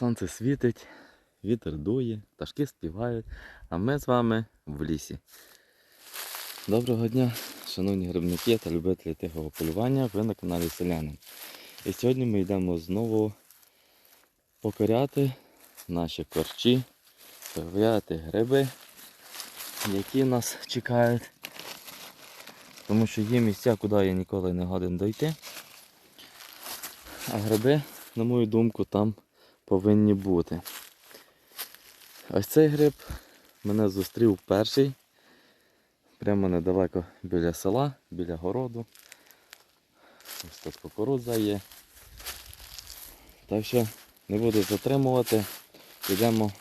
Сонце світить, вітер дує, пташки співають, а ми з вами в лісі. Доброго дня, шановні грибники та любителі тихого полювання, ви на каналі Селянин. І сьогодні ми йдемо знову покоряти наші корчі, перевіряти гриби, які нас чекають. Тому що є місця, куди я ніколи не годен дойти. А гриби, на мою думку, там повинні бути. Ось цей гриб мене зустрів перший. Прямо недалеко біля села, біля городу. Ось тут кукурудза є. Так що не буду затримувати. Йдемо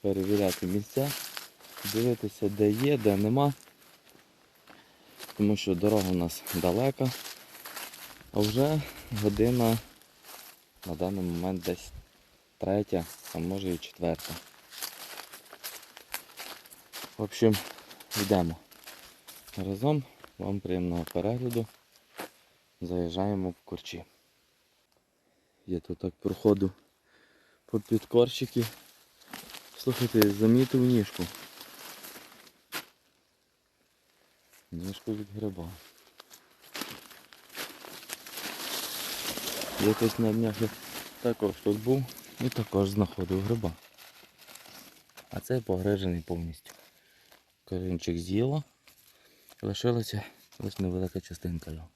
перевіряти місця, дивитися, де є, де нема. Тому що дорога у нас далека. А вже година на даний момент десь третя, а може і четверта. В общем, йдемо. Разом вам приємного перегляду. Заїжджаємо в корчі. Я тут так проходу по підкорчики. Слухайте, замітив ніжку. Ніжку від гриба. Якось на днях я також тут був і також знаходив гриба. А цей погрижений повністю. Корінчик з'їло. Лишилася ось невелика частинка його.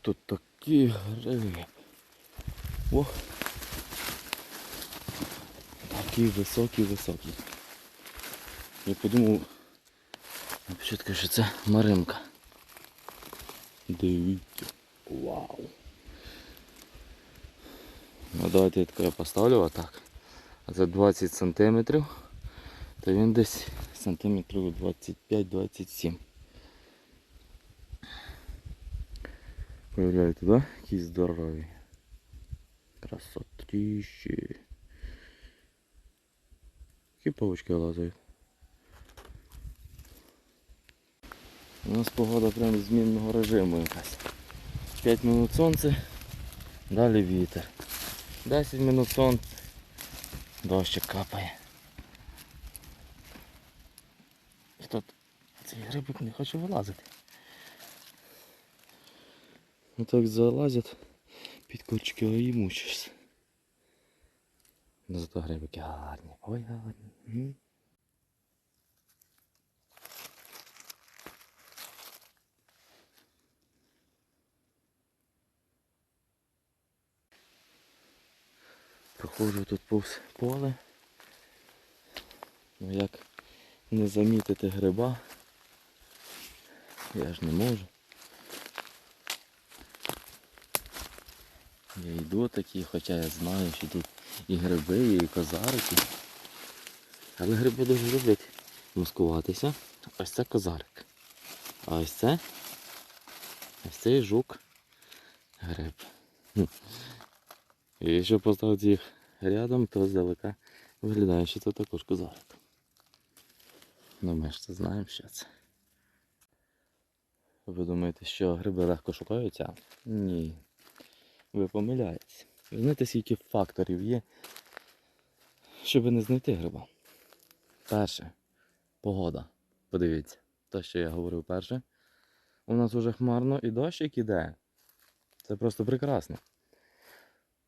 Тут такі гриби. Ох. Такі високі-високі. Я подумав, на початку, що це маримка. Дивіться. Вау. Ну давайте я таке поставлю отак. А це 20 сантиметрів. То він десь сантиметрів 25-27. Уявляєте, да? Які здорові. Красотріщі. Які павучки лазають. У нас погода прямо змінного режиму якась. 5 минут сонце, далі вітер. 10 минут сон, дощик капає. І тут цей грибик не хоче вилазити. Отак залазять під кочки, а і мучишся. Ну зато грибики гарні. Ой, гарні. Проходжу тут повз поле. Ну як не замітити гриба. Я ж не можу. Я йду такий, хоча я знаю, що тут і гриби, і козарики. Але гриби дуже люблять маскуватися. Ось це козарик. А ось це ось цей жук гриб. І якщо поставити їх рядом, то здалека виглядає, що це також козарик. Ну ми ж це знаємо, що це. Ви думаєте, що гриби легко шукаються? Ні. Ви помиляєтесь. Ви знаєте, скільки факторів є, щоб не знайти гриба. Перше, погода. Подивіться, те, що я говорив перше. У нас уже хмарно і дощик іде. Це просто прекрасно.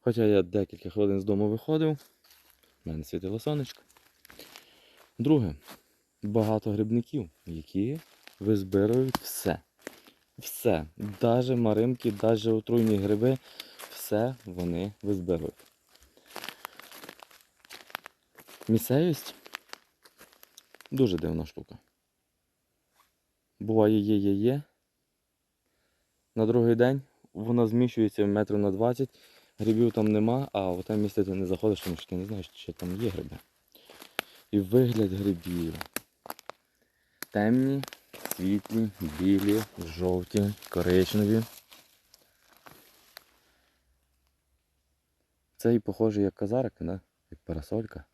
Хоча я декілька хвилин з дому виходив, в мене світило сонечко. Друге, багато грибників, які визбирають все. Все. Навіть маримки, навіть отруйні гриби, все вони визбирають. Місцевість дуже дивна штука. Буває є, є, є. На другий день вона зміщується метрів на 20, грибів там нема, а в те місце ти не заходиш, тому що ти не знаєш, чи там є гриби. І вигляд грибів. Темні, світлі, білі, жовті, коричневі. Це і похоже як казарик, да? як парасолька.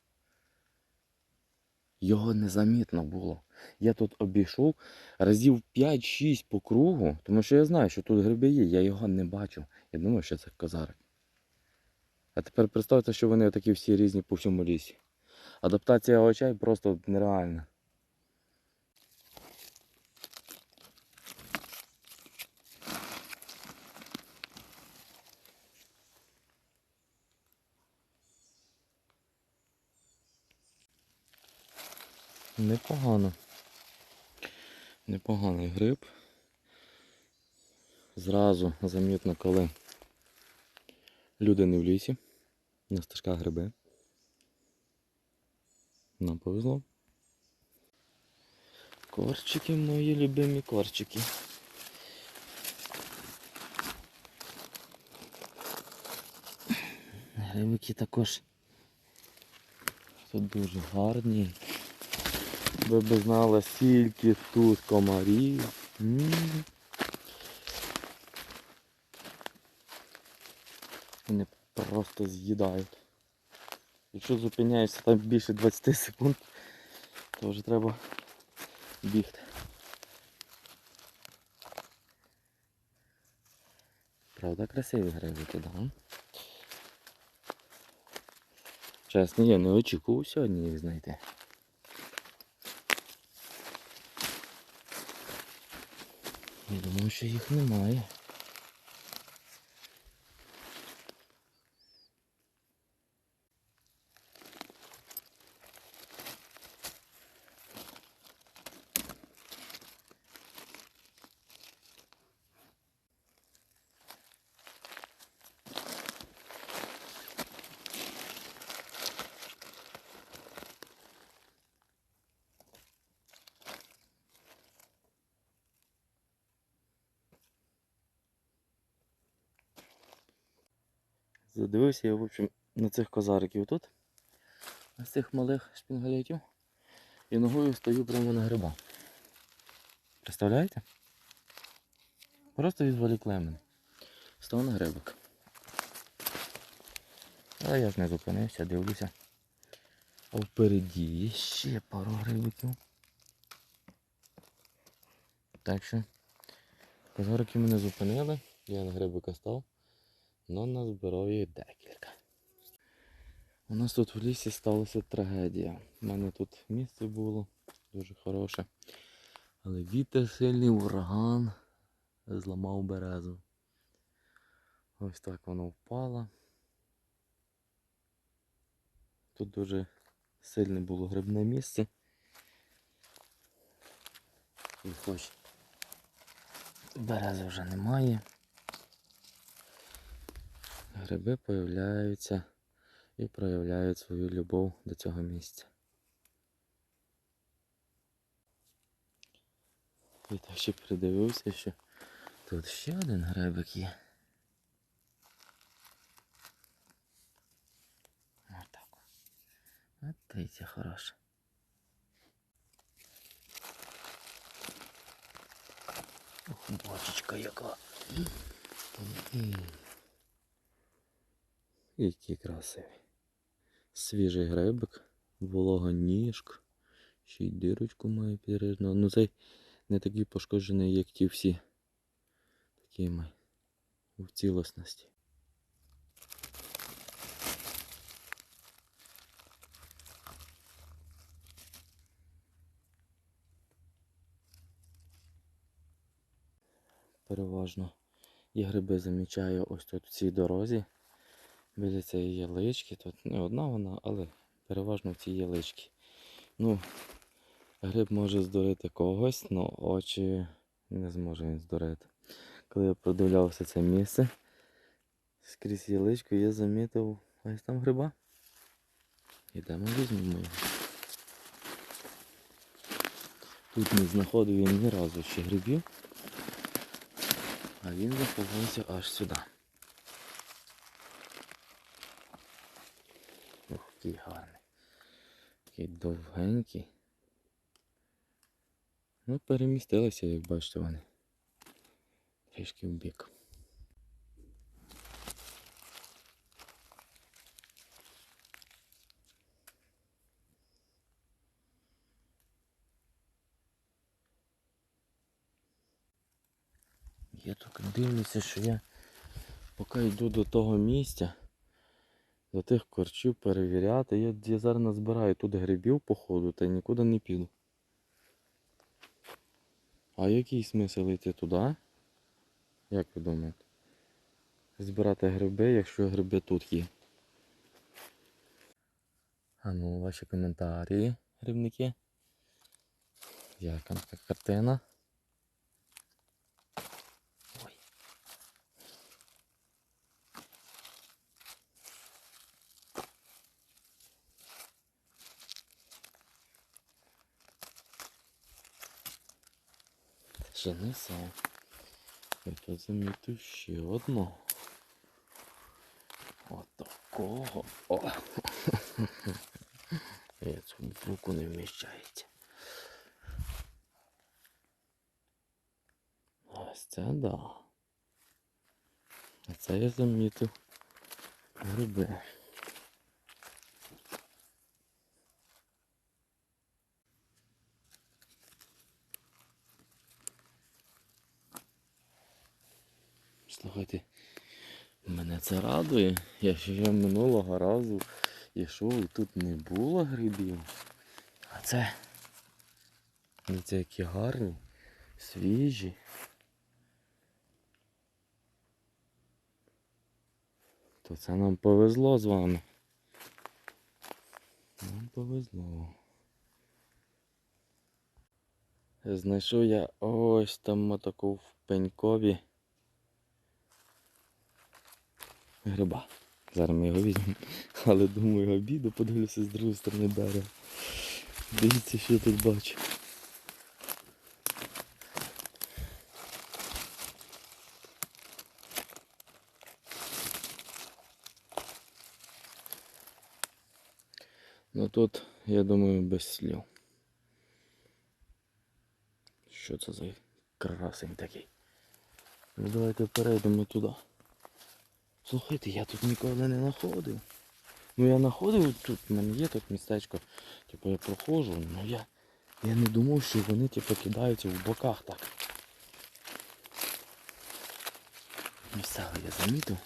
Його незамітно було. Я тут обійшов разів 5-6 по кругу, тому що я знаю, що тут гриби є, я його не бачив. Я думав, що це козарик. А тепер представте, що вони такі всі різні по всьому лісі. Адаптація очей просто нереальна. Непогано. Непоганий гриб. Зразу замітно, коли люди не в лісі, на стежках гриби. Нам повезло. Корчики мої любимі корчики. Грибики також тут дуже гарні. Ви б знали, скільки тут комарів. Просто з'їдають. Якщо зупиняєшся там більше 20 секунд, то вже треба бігти. Правда, красиві грибики, да? Чесно, я не очікував сьогодні їх знайти. Я думаю, що їх немає. Задивився я, в общем, на цих козариків тут, на цих малих шпінгалетів. І ногою стою прямо на гриба. Представляєте? Просто відволікли мене. Став на грибик. А я ж не зупинився, дивлюся. А впереді є ще пару грибиків. Так що козарики мене зупинили, я на грибика став. Но назбирав їх декілька. У нас тут в лісі сталася трагедія. У мене тут місце було дуже хороше. Але вітер сильний ураган зламав березу. Ось так воно впало. Тут дуже сильне було грибне місце. І хоч берези вже немає гриби появляються і проявляють свою любов до цього місця. І так ще придивився, що тут ще один грибик є. Отак. От дивіться, хороша. Ох, бочечка яка. М. Який красивий. Свіжий грибик, волога ніжка. Ще й дирочку має підрижну. Ну цей не такий пошкоджений, як ті всі. Такий має в цілісності. Переважно я гриби замічаю ось тут в цій дорозі. Біля цієї ялички, тут не одна вона, але переважно в цій яличці. Ну, гриб може здурити когось, але очі не зможе він здурити. Коли я продивлявся це місце, скрізь яличку я замітив ось там гриба. Ідемо візьмемо його. Тут не знаходив я ні разу ще грибів, а він заховався аж сюди. Який гарний. Такий довгенький. Ну, перемістилися, як бачите вони. Трішки в бік. Я тільки дивлюся, що я поки йду до того місця, до тих корчів перевіряти. Я, я зараз назбираю тут грибів по ходу та нікуди не піду. А який смисл йти туди? Як ви думаєте? Збирати гриби, якщо гриби тут є. А ну, ваші коментарі, грибники. Така картина? Не все. Я тут замітив ще одну. От такого. О! Я в руку не вміщається. Ось це да. А це я замітив гриби. Слухайте, мене це радує. Я ще минулого разу йшов і тут не було грибів. А це. Дивіться, які гарні, свіжі. То це нам повезло з вами. Нам повезло. Знайшов я ось там таку в пенькові гриба. Зараз ми його візьмемо. Але думаю, обіду подивлюся з другої сторони дерева. Дивіться, що я тут бачу. Ну тут, я думаю, без слів. Що це за красень такий? Ну давайте перейдемо туди. Слухайте, я тут ніколи не знаходив. Ну я знаходив тут, в мене є тут містечко, типу я проходжу, але я, я не думав, що вони типу кидаються в боках так. Місцеве я замітив.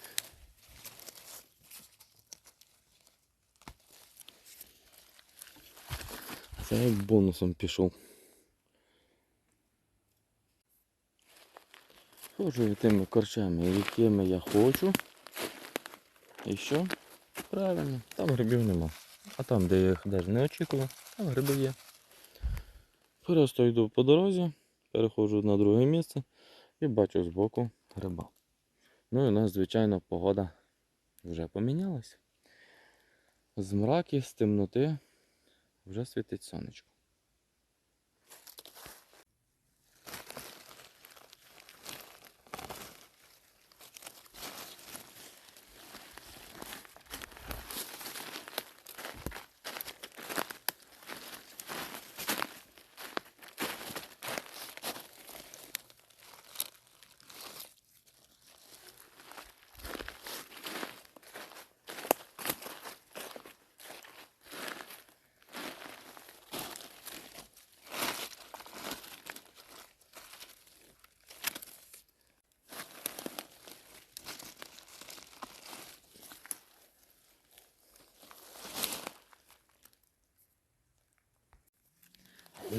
А це як бонусом пішов. Ходжу тими корчами, якими я хочу. І що? Правильно, там грибів нема. А там, де я їх навіть не очікував, там гриби є. Просто йду по дорозі, переходжу на друге місце і бачу збоку гриба. Ну і у нас, звичайно, погода вже помінялася. З мраки, з темноти вже світить сонечко.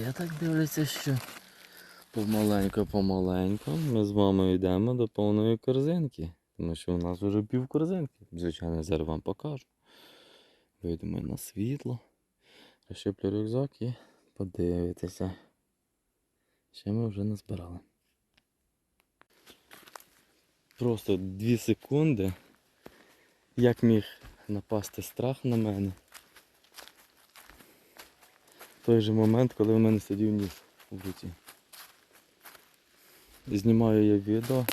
Я так дивлюся, що помаленько-помаленько ми з вами йдемо до повної корзинки. Тому що у нас вже пів корзинки. Звичайно, зараз вам покажу. Вийдемо на світло. Розщеплю рюкзак і подивитися. Ще ми вже назбирали. Просто дві секунди. Як міг напасти страх на мене. Той же момент, коли в мене сидів ніж у руці. Знімаю я відео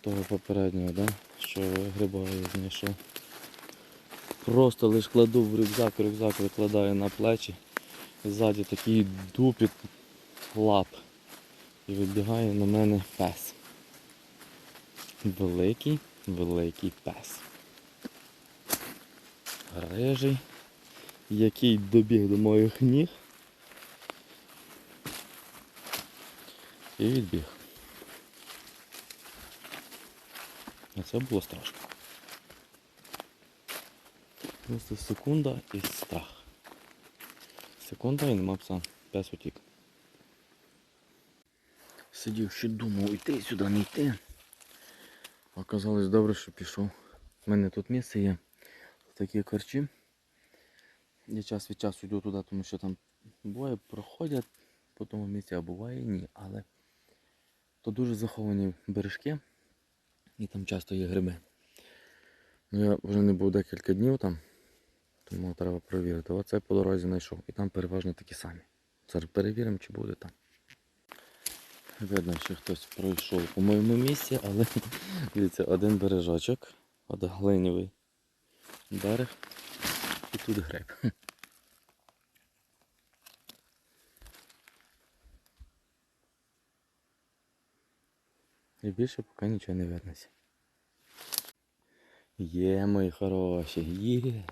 того попереднього, да? що гриба я знайшов. Просто лиш кладу в рюкзак, рюкзак викладаю на плечі. Ззаді такий дупіт лап. І вибігає на мене пес. Великий, великий пес. Рижий який добіг до моїх ніг і відбіг. А це було страшно. Просто секунда і страх. Секунда і нема пса. Пес утік. Сидів ще думав, йти сюди, не йти. Оказалось добре, що пішов. У мене тут місце є. Такі корчі. Я час від часу йду туди, тому що там буває проходять по тому місці, а буває ні. Але то дуже заховані бережки і там часто є гриби. Ну, я вже не був декілька днів там, тому треба перевірити. Оце по дорозі знайшов. І там переважно такі самі. Зараз перевіримо, чи буде там. Видно, що хтось пройшов по моєму місці, але дивіться, один бережочок, от глинівий берег і тут гриб. І більше поки нічого не виднося. Є, мої хороші, є.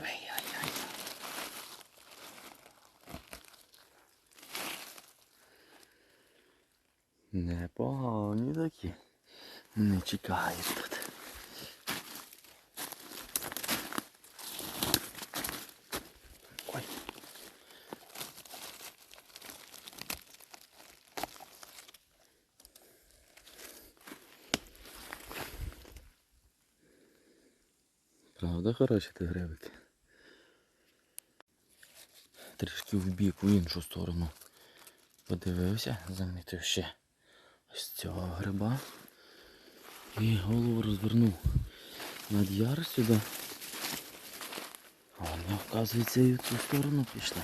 Ой-ой-ой. Непогані такі. Не чекають тут. Ой. Правда, хороші ти грибики. Трішки в бік, в іншу сторону. Подивився, замітив ще ось цього гриба. І голову розвернув над яр сюди. А вони, оказується, і в цю сторону пішли.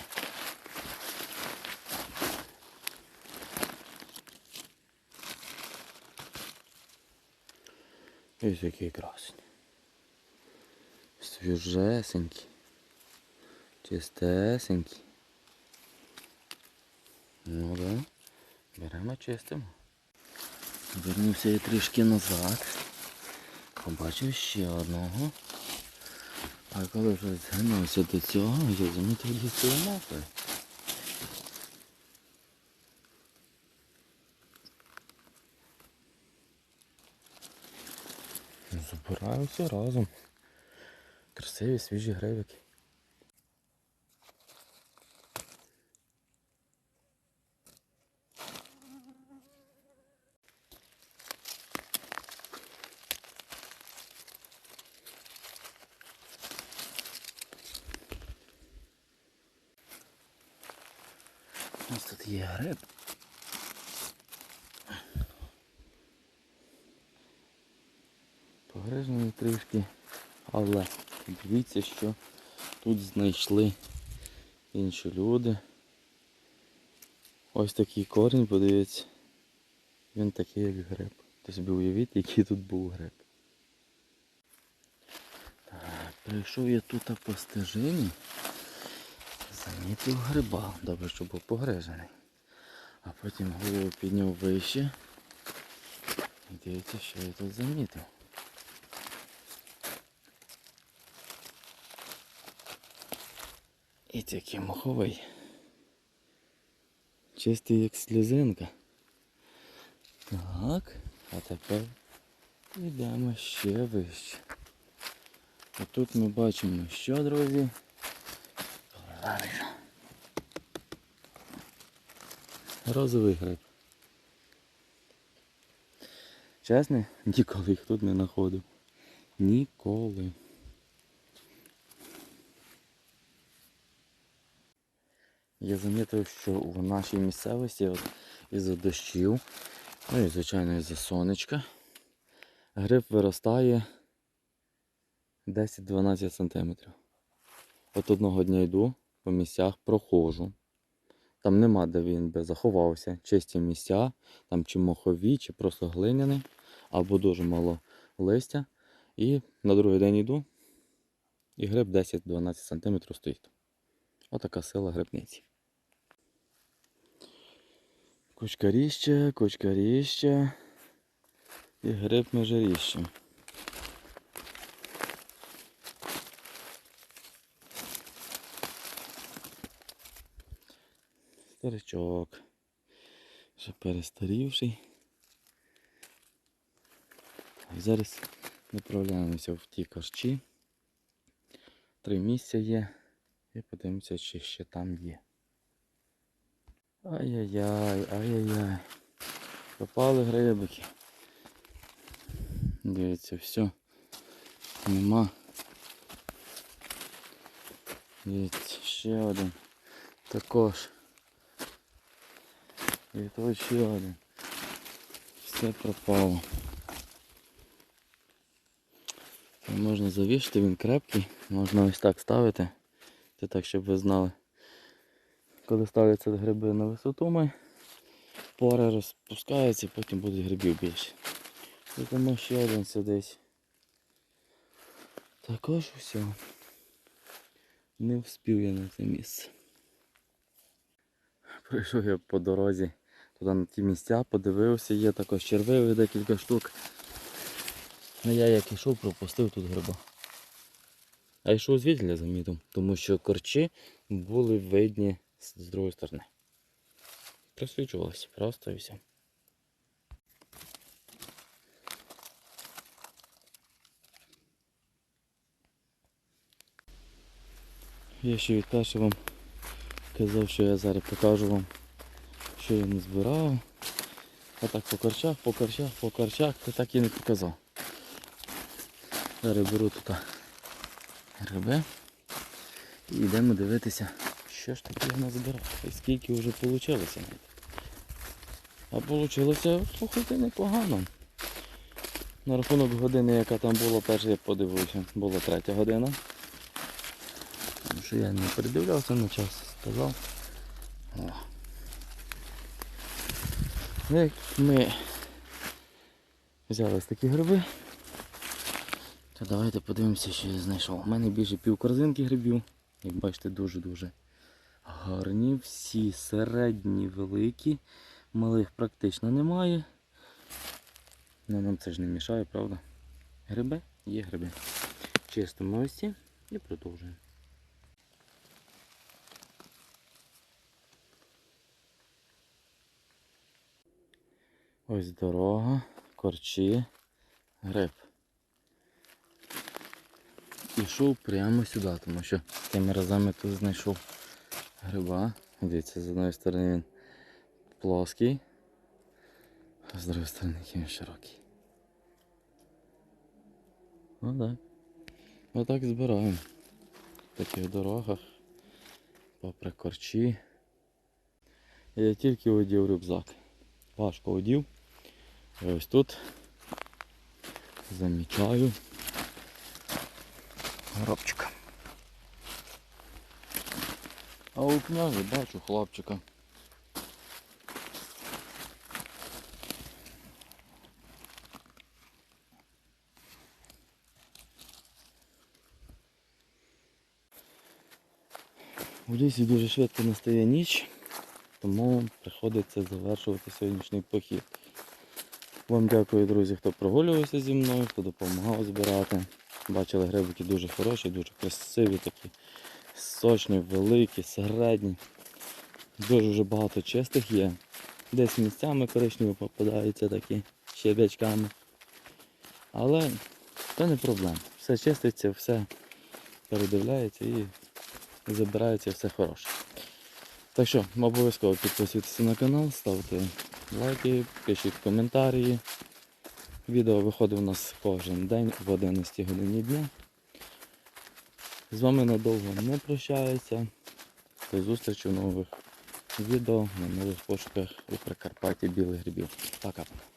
Ось який красень. Свіжесенький. Чистесенький. Ну да. Беремо чистимо. Вернувся я трішки назад. Побачив ще одного. А коли вже згинувся до цього, я замітив лісову мапи. Збираємося разом. Красиві свіжі грибики. Ось тут є гриб. Погрижений трішки, але дивіться, що тут знайшли інші люди. Ось такий корінь, подивіться. Він такий, як гриб. Ти собі уявіть, який тут був гриб. Прийшов я тут по стежині. Замітив гриба. Добре, що був погрежений. А потім голову підняв вище. І дивіться, що я тут замітив. І такий моховий. Чистий як сльозинка. Так, а тепер йдемо ще вище. І тут ми бачимо, що, друзі. Правильно. Розовий гриб. Чесно, ніколи їх тут не знаходив. Ніколи. Я замітив, що в нашій місцевості із-за дощів, ну і звичайно із-за сонечка, гриб виростає 10-12 см. От одного дня йду по місцях, проходжу. Там нема, де він би заховався. Чисті місця, там чи мохові, чи просто глиняні, або дуже мало листя. І на другий день йду, і гриб 10-12 см стоїть. Отака сила грибниці. Кучкаріще, кучкаріще і гриб межиріще. Старичок. Вже перестарівший. Зараз направляємося в ті корчі. Три місця є. І подивимося, чи ще там є. Ай-яй-яй, ай-яй-яй. Попали грибики. Дивіться, все. Нема. Дивіться, ще один. Також. І тут ще один. Все пропало. Можна завішати, він крепкий. Можна ось так ставити. Це так, щоб ви знали. Коли ставляться гриби на висоту, ми пора розпускаються, потім будуть грибів більше. І тому ще один сидить. Також все. Не вспів я на це місце. Прийшов я по дорозі туди на ті місця, подивився, є також червивих декілька штук. А я як ішов, пропустив тут гриба. А йшов звідля замітив, тому що корчі були видні з другої сторони. Просвічувалося просто і все. Я ще відкаже вам казав, що я зараз покажу вам, що я не збирав. А так по корчах, по корчах, по корчах, то так і не показав. Зараз беру тут гриби і йдемо дивитися, що ж таке я назбирав і скільки вже вийшло. А вийшло, слухайте, непогано. На рахунок години, яка там була, перша я подивився, була третя година. Тому що я не передивлявся на час, сказав. Ну, Як ми взяли ось такі гриби, то давайте подивимося, що я знайшов. У мене більше пів корзинки грибів. Як бачите, дуже-дуже гарні. Всі середні, великі. Малих практично немає. Ну нам це ж не мішає, правда? Гриби? Є гриби. Чистимо ось ці і продовжуємо. Ось дорога, корчі, гриб. Ішов прямо сюди, тому що тими разами тут знайшов гриба. Дивіться, з одної сторони він плоский, а з другої сторони він широкий. Ну так. Отак збираємо. В таких дорогах, попри корчі. Я тільки одів рюкзак. Важко одів. І ось тут замічаю горобчика. А у князя бачу хлопчика. У лісі дуже швидко настає ніч, тому приходиться завершувати сьогоднішній похід. Вам дякую, друзі, хто прогулювався зі мною, хто допомагав збирати. Бачили грибики дуже хороші, дуже красиві такі, сочні, великі, середні. Дуже багато чистих є. Десь місцями коричневі попадаються такі щебячками. Але це не проблема. Все чиститься, все передивляється і забирається все хороше. Так що, обов'язково підписуйтесь на канал, ставте лайки, пишіть коментарі. Відео виходить у нас кожен день в 11 годині дня. З вами надовго не прощаюся. До зустрічі в нових відео на нових пошуках у Прикарпатті білих грибів. Пока-пока.